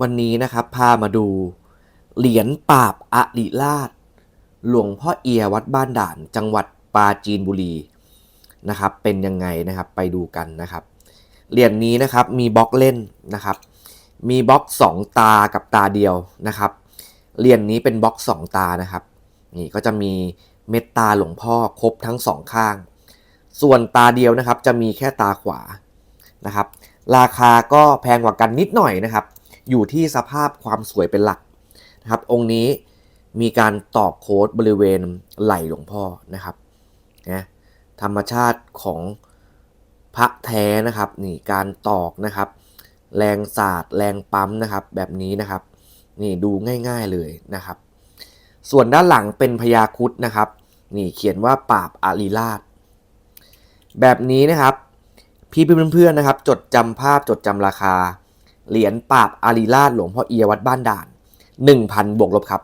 วันนี้นะครับพามาดู เหรียญปราบอริราช หลวงพ่อเอียวัดบ้านด่าน จังหวัดปราจีนบุรีนะครับ เป็นยังไงนะครับไปดูกันนะครับ เหรียญนี้นะครับมีบล็อกเล่นนะครับ มีบล็อกสองตากับตาเดียวนะครับ เหรียญนี้เป็นบล็อกสองตานะครับ นี่ก็จะมีเม็ดตาหลวงพ่อครบทั้งสองข้าง ส่วนตาเดียวนะครับจะมีแค่ตาขวานะครับ ราคาก็แพงกว่ากันนิดหน่อยนะครับ อยู่ที่สภาพความสวยเป็นหลักนะครับ องค์นี้มีการตอกโค้ดบริเวณไหล่หลวงพ่อนะครับนะธรรมชาติของพระแท้นะครับนี่การตอกนะครับ แรงศาสตร์แรงปั๊มนะครับ แบบนี้นะครับ นี่ดูง่ายๆเลยนะครับ ส่วนด้านหลังเป็นพญาคุดนะครับ นี่เขียนว่าปราบอารีราช แบบนี้นะครับ พี่เพื่อนๆนะครับ จดจำภาพจดจำราคา เหรียญปราบอารีราชหลวงพ่อเอียวัดบ้านด่าน 1,000 บวกลบครับ